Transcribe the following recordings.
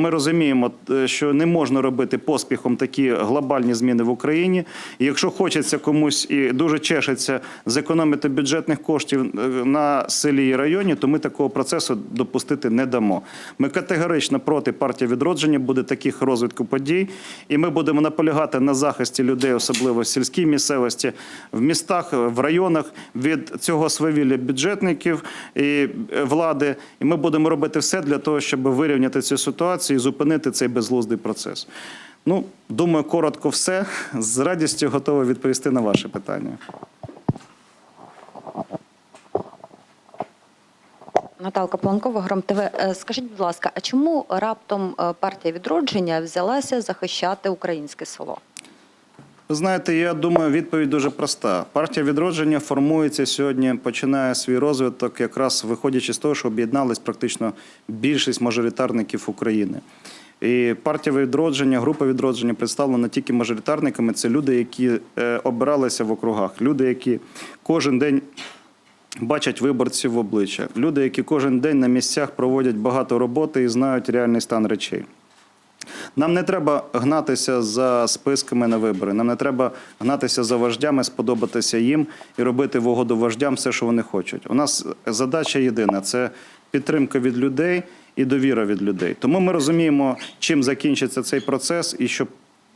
Ми розуміємо, е, що не можна робити поспіхом такі глобальні зміни в Україні. Якщо хочеться комусь і дуже чешеться зекономити бюджетних коштів е, на селі і районі, то ми такого процесу допустити не дамо. Ми категорично проти партії відродження буде таких розвитку подій, і ми будемо наполягати на захисті людей, особливо в сільській місцевості, в містах, в районах від цього свавілля бюджетників і е, влади. І ми будемо робити все для того, щоб вирівняти цю ситуацію і зупинити цей безглуздий процес. Ну, думаю, коротко все. З радістю готовий відповісти на ваше питання. Наталка Планкова, Гром ТВ. Е, Скажіть, будь ласка, а чому раптом е, партія відродження взялася захищати українське село? Знаєте, я думаю, відповідь дуже проста. Партія відродження формується сьогодні, починає свій розвиток, якраз виходячи з того, що об'єднались практично більшість мажоритарників України. І партія відродження, група відродження представлена тільки мажоритарниками, це люди, які е, обиралися в округах, люди, які кожен день бачать виборців в обличчя, люди, які кожен день на місцях проводять багато роботи і знають реальний стан речей. Нам не треба гнатися за списками на вибори. Нам не треба гнатися за вождями, сподобатися їм і робити в угоду вождям все, що вони хочуть. У нас задача єдина це підтримка від людей і довіра від людей. Тому ми розуміємо, чим закінчиться цей процес, і що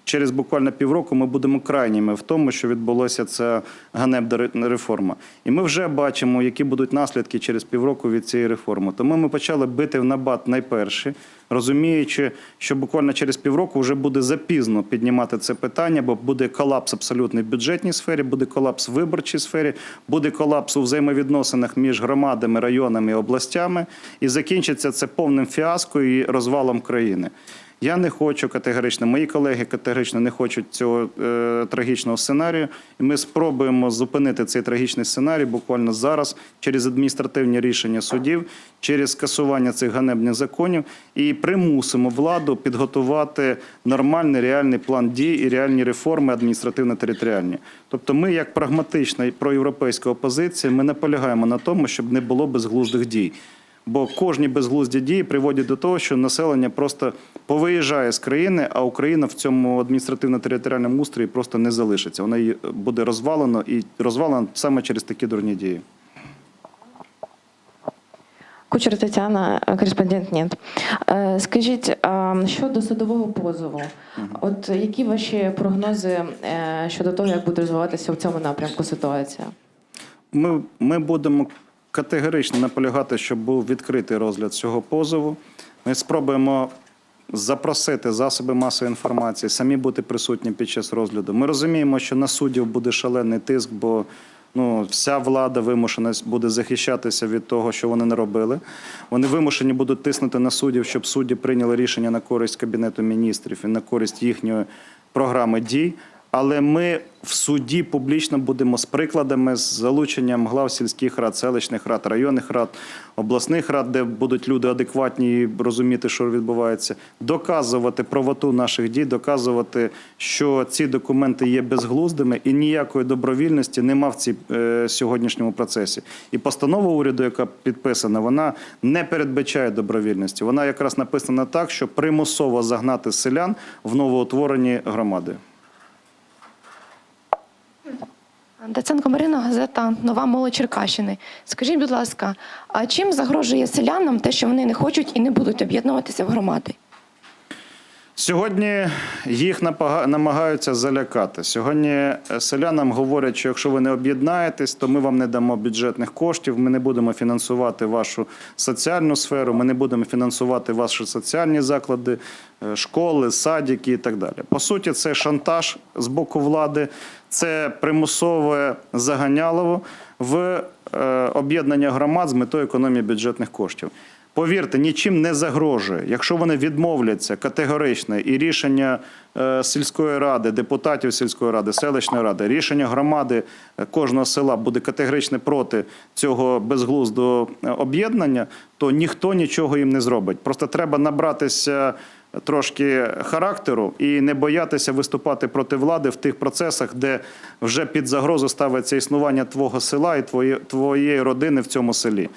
через буквально півроку ми будемо крайніми в тому, що відбулося ця ганебна реформа. І ми вже бачимо, які будуть наслідки через півроку від цієї реформи. Тому ми почали бити в набат найперші, розуміючи, що буквально через півроку вже буде запізно піднімати це питання, бо буде колапс абсолютний в бюджетній сфері, буде колапс в виборчій сфері, буде колапс у взаємовідносинах між громадами, районами і областями, і закінчиться це повним фіаско і розвалом країни. Я не хочу категорично, мої колеги категорично не хочуть цього е, трагічного сценарію. І ми спробуємо зупинити цей трагічний сценарій буквально зараз через адміністративні рішення судів, через скасування цих ганебних законів і примусимо владу підготувати нормальний реальний план дій і реальні реформи адміністративно-територіальні. Тобто, ми, як прагматична проєвропейська опозиція, ми наполягаємо на тому, щоб не було безглуздих дій. Бо кожні безглузді дії приводять до того, що населення просто повиїжджає з країни, а Україна в цьому адміністративно-територіальному устрої просто не залишиться. Вона її буде розвалено і розвалено саме через такі дурні дії. Кучер Тетяна, кореспондент НЕТ. Е, Скажіть, а щодо судового позову, от які ваші прогнози е, щодо того, як буде розвиватися в цьому напрямку ситуація? Ми, ми будемо категорично наполягати, щоб був відкритий розгляд цього позову. Ми спробуємо запросити засоби масової інформації, самі бути присутні під час розгляду. Ми розуміємо, що на суддів буде шалений тиск, бо ну, вся влада вимушена буде захищатися від того, що вони не робили. Вони вимушені будуть тиснути на суддів, щоб судді прийняли рішення на користь Кабінету міністрів і на користь їхньої програми дій. Але ми в суді публічно будемо з прикладами, з залученням глав сільських рад, селищних рад, районних рад, обласних рад, де будуть люди адекватні і розуміти, що відбувається, доказувати правоту наших дій, доказувати, що ці документи є безглуздими і ніякої добровільності нема в цій е, сьогоднішньому процесі. І постанова уряду, яка підписана, вона не передбачає добровільності. Вона якраз написана так, що примусово загнати селян в новоутворені громади. Даценко Марина, газета Нова молодь Черкащини. Скажіть, будь ласка, а чим загрожує селянам те, що вони не хочуть і не будуть об'єднуватися в громади? Сьогодні їх намагаються залякати. Сьогодні е, селянам говорять, що якщо ви не об'єднаєтесь, то ми вам не дамо бюджетних коштів, ми не будемо фінансувати вашу соціальну сферу, ми не будемо фінансувати ваші соціальні заклади, е, школи, садики і так далі. По суті, це шантаж з боку влади, це примусове заганялово в е, об'єднання громад з метою економії бюджетних коштів. Повірте, нічим не загрожує. Якщо вони відмовляться категорично і рішення е, сільської ради, депутатів сільської ради, селищної ради, рішення громади е, кожного села буде категорично проти цього безглуздого е, об'єднання, то ніхто нічого їм не зробить. Просто треба набратися трошки характеру і не боятися виступати проти влади в тих процесах, де вже під загрозу ставиться існування твого села і твоє- твоєї родини в цьому селі.